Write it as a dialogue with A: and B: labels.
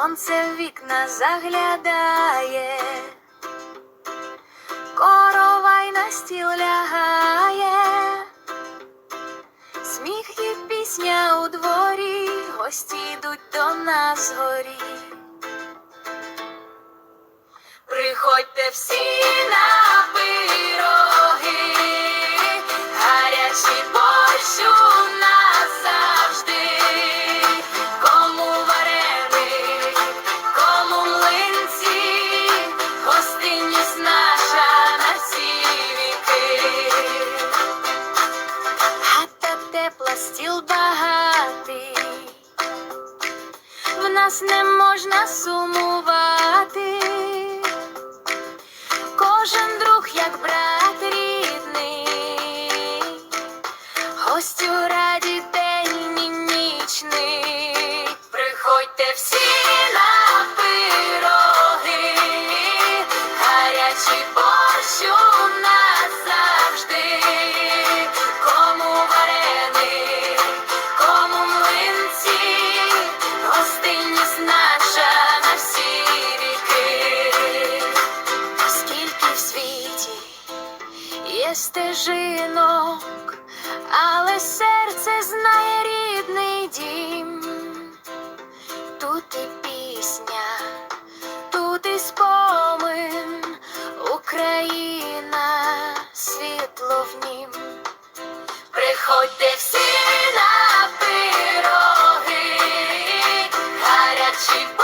A: сонце в вікна заглядає, коровай на стіл лягає, сміх і пісня у дворі, гості йдуть до нас згорі. Приходьте всі на пироги, гарячі стіл багатий, в нас не можна сумувати. Кожен друг, як брат рідний, гостю раді день нічний. Приходьте всі на стежинок, але серце знає рідний дім, тут і пісня, тут і спомин, Україна світло в нім. Приходьте всі на пироги, гарячі.